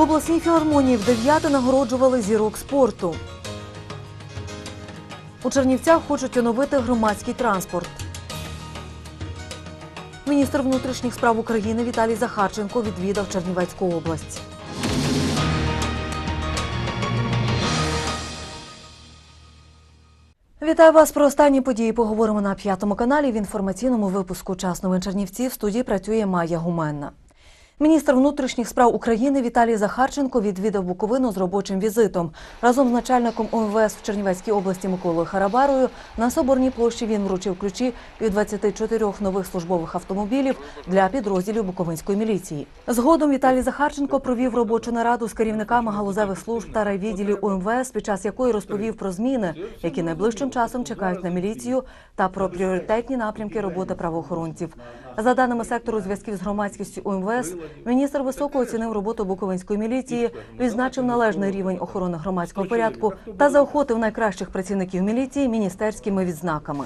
Обласній філармонії в дев'яте нагороджували зірок спорту. У Чернівцях хочуть оновити громадський транспорт. Міністр внутрішніх справ України Віталій Захарченко відвідав Чернівецьку область. Вітаю вас про останні події. Поговоримо на п'ятому каналі в інформаційному випуску «Час новин Чернівців». В студії працює Майя Гуменна. Міністр внутрішніх справ України Віталій Захарченко відвідав Буковину з робочим візитом. Разом з начальником ОМВС в Чернівецькій області Миколою Харабарою на Соборній площі він вручив ключі від 24 нових службових автомобілів для підрозділів Буковинської міліції. Згодом Віталій Захарченко провів робочу нараду з керівниками галузевих служб та райвідділів УМВС, під час якої розповів про зміни, які найближчим часом чекають на міліцію, та про пріоритетні напрямки роботи правоохоронців. За даними сектору зв'язків з громадськістю УМВС, міністр високо оцінив роботу Буковинської міліції, відзначив належний рівень охорони громадського порядку та заохотив найкращих працівників міліції міністерськими відзнаками.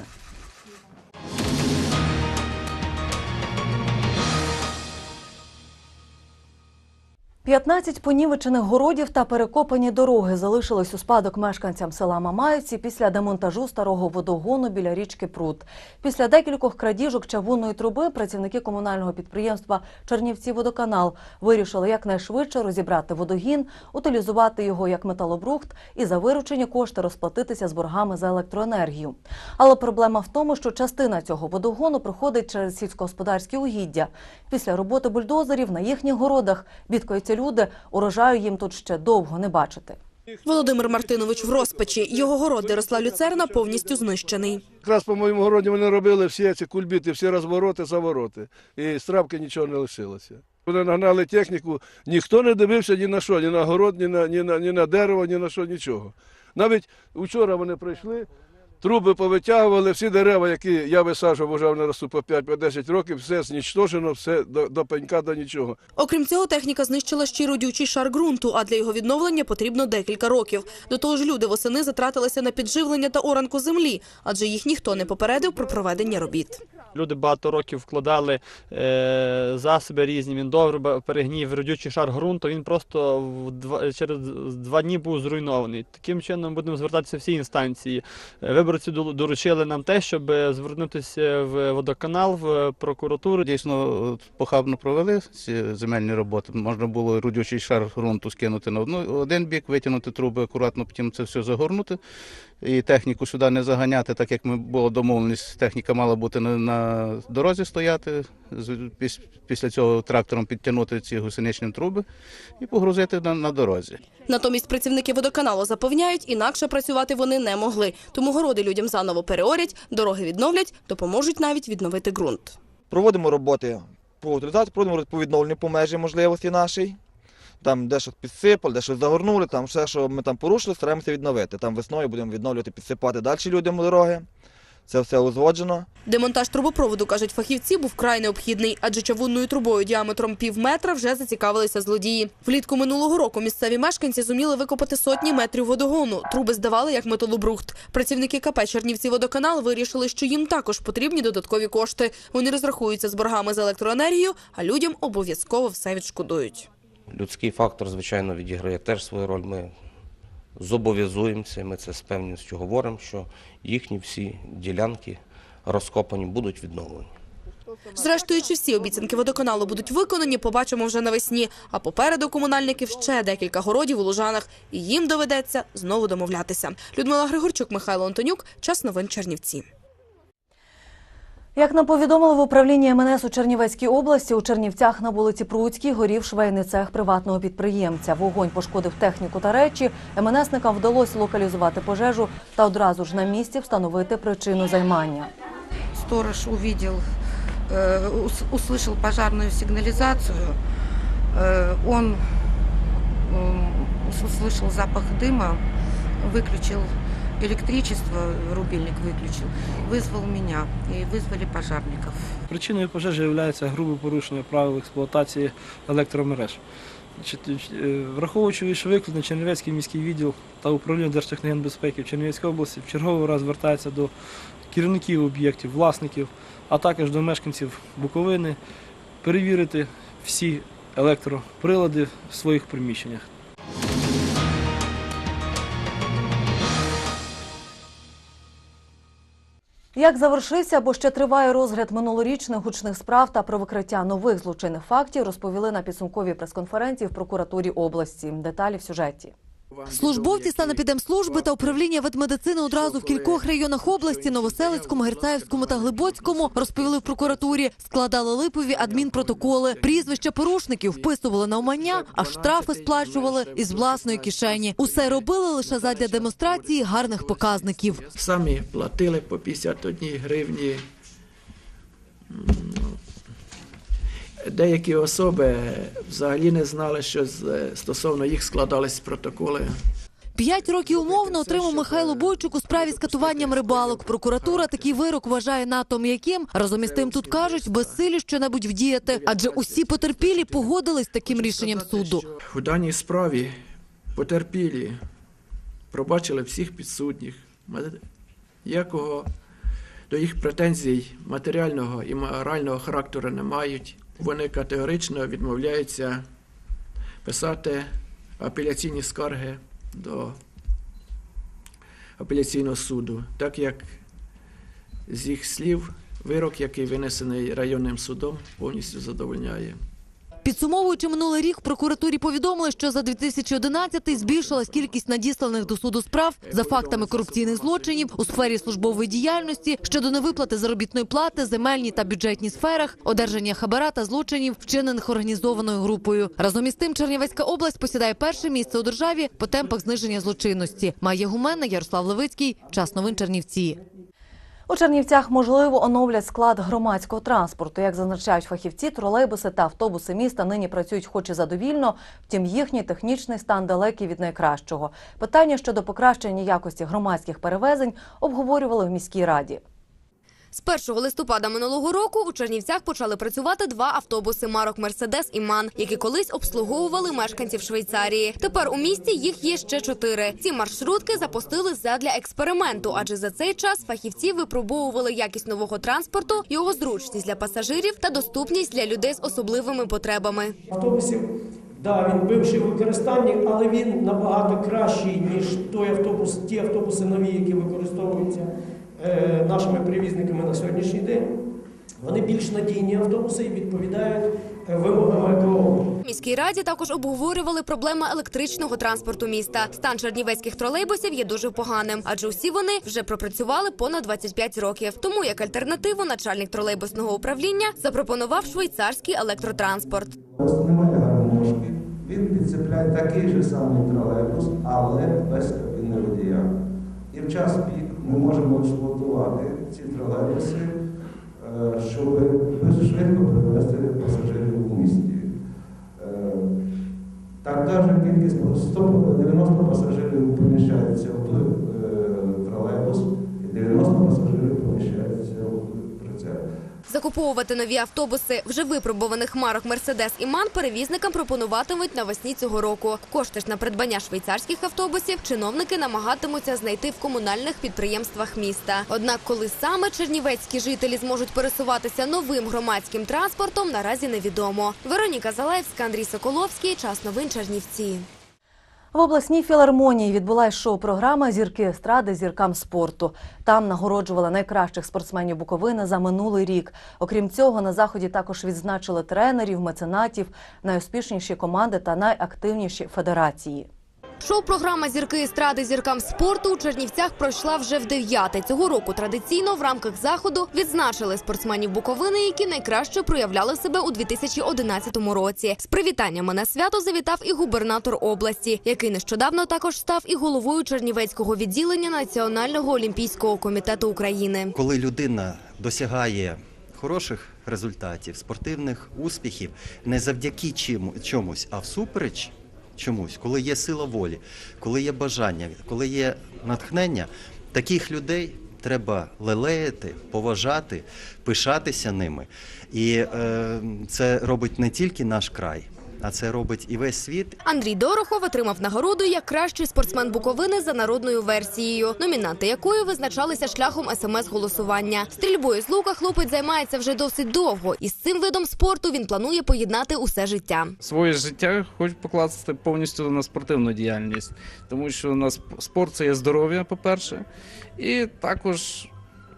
15 понівечених городів та перекопані дороги залишились у спадок мешканцям села Мамаївці після демонтажу старого водогону біля річки Прут. Після декількох крадіжок чавунної труби працівники комунального підприємства Чернівці Водоканал вирішили якнайшвидше розібрати водогін, утилізувати його як металобрухт і за виручені кошти розплатитися з боргами за електроенергію. Але проблема в тому, що частина цього водогону проходить через сільськогосподарські угіддя. Після роботи бульдозерів на їхніх городах бідкаються люди, урожаю їм тут ще довго не бачити. Володимир Мартинович в розпачі. Його город, де росла люцерна, повністю знищений. Якраз по моєму городі вони робили всі ці кульбіти, всі розвороти, завороти. І з травки нічого не лишилося. Вони нагнали техніку, ніхто не дивився ні на що, ні на город, ні на, ні на, ні на дерево, ні на що, нічого. Навіть вчора вони прийшли, труби повитягували, всі дерева, які я висаджував, вже вони росту по 5-10 років, все знічтожено, все до, до пенька, до нічого. Окрім цього, техніка знищила ще родючий шар ґрунту, а для його відновлення потрібно декілька років. До того ж, люди восени затратилися на підживлення та оранку землі, адже їх ніхто не попередив про проведення робіт. Люди багато років вкладали е, засоби різні. Він добре перегнів родючий шар ґрунту. Він просто в два, через два дні був зруйнований. Таким чином будемо звертатися всі інстанції. Е, Виборці доручили нам те, щоб е, звернутися в водоканал, в прокуратуру. Дійсно похабно провели ці земельні роботи. Можна було родючий шар ґрунту скинути на один бік, витягнути труби акуратно, потім це все загорнути. І техніку сюди не заганяти, так як ми було домовленість, техніка мала бути на, на дорозі стояти. З- піс- Після цього трактором підтягнути ці гусеничні труби і погрузити на, на дорозі. Натомість працівники водоканалу запевняють, інакше працювати вони не могли. Тому городи людям заново переорять, дороги відновлять, допоможуть навіть відновити ґрунт. Проводимо роботи по утилізації, проводимо по відновленню по межі можливості нашій. Там дещо підсипали, дещо загорнули, там все, що ми там порушили, стараємося відновити. Там весною будемо відновлювати, підсипати далі людям дороги. Це все узгоджено. Демонтаж трубопроводу, кажуть фахівці, був край необхідний, адже чавунною трубою діаметром пів метра вже зацікавилися злодії. Влітку минулого року місцеві мешканці зуміли викопати сотні метрів водогону. Труби здавали як металобрухт. Працівники КП Чернівці водоканал вирішили, що їм також потрібні додаткові кошти. Вони розрахуються з боргами за електроенергію, а людям обов'язково все відшкодують. Людський фактор, звичайно, відіграє теж свою роль. Ми зобов'язуємося, ми це з певністю говоримо, що їхні всі ділянки розкопані будуть відновлені. Зрештою, чи всі обіцянки водоканалу будуть виконані, побачимо вже навесні. А попереду комунальників ще декілька городів у Лужанах, і їм доведеться знову домовлятися. Людмила Григорчук, Михайло Антонюк. Час новин Чернівці. Як нам повідомили в управлінні МНС у Чернівецькій області, у Чернівцях на вулиці Пруцькій горів швейний цех приватного підприємця. Вогонь пошкодив техніку та речі. МНСникам вдалося локалізувати пожежу та одразу ж на місці встановити причину займання. сторож увидел, э, ус- услышал пожарную сигнализацию, э, он м, услышал запах дыма, выключил электричество, рубильник выключил, вызвал меня и вызвали пожарников. Причиною пожежі є грубе порушення правил експлуатації електромереж. Значить, е, Враховуючи вище викладене, Чернівецький міський відділ та управління Держтехногенбезпеки в Чернівецькій області в черговий раз звертається до керівників об'єктів, власників, а також до мешканців Буковини перевірити всі електроприлади в своїх приміщеннях. Як завершився або ще триває розгляд минулорічних гучних справ та про викриття нових злочинних фактів, розповіли на підсумковій прес-конференції в прокуратурі області. Деталі в сюжеті. Службовці санепідемслужби та управління ветмедицини одразу в кількох районах області Новоселицькому, Герцаївському та Глибоцькому розповіли в прокуратурі, складали липові адмінпротоколи, прізвища порушників вписували на умання, а штрафи сплачували із власної кишені. Усе робили лише задля демонстрації гарних показників. самі платили по 51 гривні. Деякі особи взагалі не знали, що стосовно їх складались протоколи. П'ять років умовно отримав Михайло Бойчук у справі з катуванням рибалок. Прокуратура такий вирок вважає надто м'яким. Разом із тим тут кажуть, безсилі щонебудь вдіяти, адже усі потерпілі погодились з таким рішенням суду. У даній справі потерпілі пробачили всіх підсудніх. Якого до їх претензій матеріального і морального характеру не мають. Вони категорично відмовляються писати апеляційні скарги до апеляційного суду, так як з їх слів вирок, який винесений районним судом, повністю задовольняє. Підсумовуючи минулий рік, в прокуратурі повідомили, що за 2011 збільшилась кількість надісланих до суду справ за фактами корупційних злочинів у сфері службової діяльності щодо невиплати заробітної плати, земельній та бюджетній сферах, одержання хабара та злочинів, вчинених організованою групою. Разом із тим, Чернівецька область посідає перше місце у державі по темпах зниження злочинності. Майя Гуменна, Ярослав Левицький. Час новин Чернівці. У Чернівцях можливо оновлять склад громадського транспорту. Як зазначають фахівці, тролейбуси та автобуси міста нині працюють хоч і задовільно, втім їхній технічний стан далекий від найкращого. Питання щодо покращення якості громадських перевезень обговорювали в міській раді. З 1 листопада минулого року у Чернівцях почали працювати два автобуси марок Мерседес і Ман, які колись обслуговували мешканців Швейцарії. Тепер у місті їх є ще чотири. Ці маршрутки запустили задля експерименту, адже за цей час фахівці випробовували якість нового транспорту, його зручність для пасажирів та доступність для людей з особливими потребами. автобусів. Да, він бивший в використанні, але він набагато кращий, ніж той автобус, ті автобуси нові, які використовуються нашими перевізниками на сьогоднішній день. Вони більш надійні автобуси і відповідають е, вимогам ЕКО. В міській раді також обговорювали проблеми електричного транспорту міста. Стан чернівецьких тролейбусів є дуже поганим, адже усі вони вже пропрацювали понад 25 років. Тому як альтернативу начальник тролейбусного управління запропонував швейцарський електротранспорт. Немає гармошки. Він підцепляє такий же самий тролейбус, але без кабіни водія. І в час пік ми можемо експлуатувати ці тролейбуси, е, щоб дуже швидко привезти пасажирів у місті. Так Така ж кількість 100, 90 пасажирів поміщається в е, тролейбус, і 90 пасажирів. Закуповувати нові автобуси вже випробуваних марок Мерседес і Ман перевізникам пропонуватимуть навесні цього року. Кошти ж на придбання швейцарських автобусів чиновники намагатимуться знайти в комунальних підприємствах міста. Однак, коли саме чернівецькі жителі зможуть пересуватися новим громадським транспортом, наразі невідомо. Вероніка Залевська, Андрій Соколовський. Час новин Чернівці. В обласній філармонії відбулась шоу-програма Зірки естради зіркам спорту. Там нагороджували найкращих спортсменів Буковини за минулий рік. Окрім цього, на заході також відзначили тренерів, меценатів, найуспішніші команди та найактивніші федерації. Шоу-програма Зірки естради зіркам спорту у Чернівцях пройшла вже в дев'яте. Цього року традиційно в рамках заходу відзначили спортсменів Буковини, які найкраще проявляли себе у 2011 році. З привітаннями на свято завітав і губернатор області, який нещодавно також став і головою Чернівецького відділення Національного олімпійського комітету України. Коли людина досягає хороших результатів, спортивних успіхів, не завдяки чому, чомусь, а всупереч чомусь, коли є сила волі, коли є бажання, коли є натхнення, таких людей треба лелеяти, поважати, пишатися ними. І е, це робить не тільки наш край. А це робить і весь світ, Андрій Дорохов отримав нагороду як кращий спортсмен Буковини за народною версією, номінанти якої визначалися шляхом смс-голосування. Стрільбою з лука хлопець займається вже досить довго, і з цим видом спорту він планує поєднати усе життя. Своє життя хочу покласти повністю на спортивну діяльність, тому що у нас спорт це є здоров'я, по-перше, і також,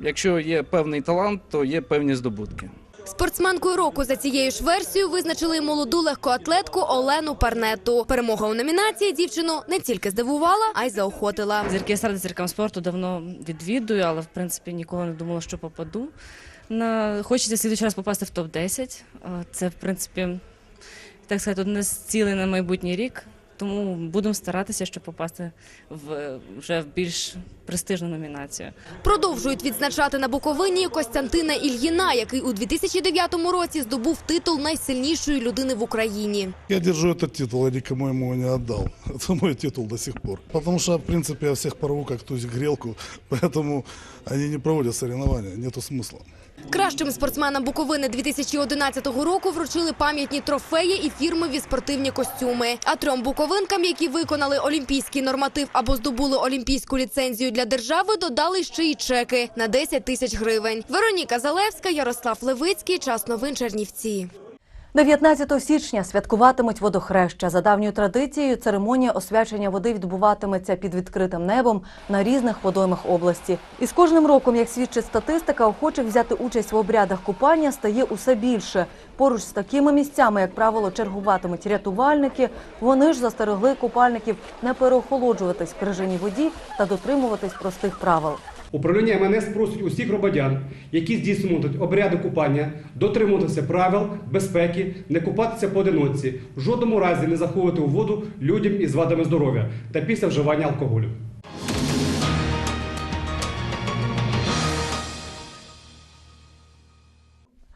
якщо є певний талант, то є певні здобутки. Спортсменкою року за цією ж версією визначили молоду легкоатлетку Олену Парнету. Перемога у номінації дівчину не тільки здивувала, а й заохотила. Зірки серед зіркам спорту давно відвідую, але в принципі ніколи не думала, що попаду. На хочеться слідуючий раз попасти в топ 10 Це в принципі так сказати, одне з цілей на майбутній рік. Тому будемо старатися, щоб попасти в вже в більш престижну номінацію. Продовжують відзначати на Буковині Костянтина Ільїна, який у 2009 році здобув титул найсильнішої людини в Україні. Я держу этот титул, я никому ему не отдал. Это мой титул до сих пор. Потому что, в принципе, я всех порву, как тузик грелку, поэтому они не проводят соревнования, нету смысла. Кращим спортсменам Буковини 2011 року вручили пам'ятні трофеї і фірмові спортивні костюми. А трьом буковинкам, які виконали олімпійський норматив або здобули олімпійську ліцензію для держави, додали ще й чеки на 10 тисяч гривень. Вероніка Залевська, Ярослав Левицький. Час новин Чернівці. 19 січня святкуватимуть водохреща. За давньою традицією церемонія освячення води відбуватиметься під відкритим небом на різних водоймах області. І з кожним роком, як свідчить статистика, охочих взяти участь в обрядах купання стає усе більше. Поруч з такими місцями, як правило, чергуватимуть рятувальники. Вони ж застерегли купальників не переохолоджуватись в крижаній воді та дотримуватись простих правил. Управління МНС просить усіх громадян, які здійснюють обряди купання, дотримуватися правил безпеки, не купатися поодиночці, в жодному разі не заходити у воду людям із вадами здоров'я та після вживання алкоголю.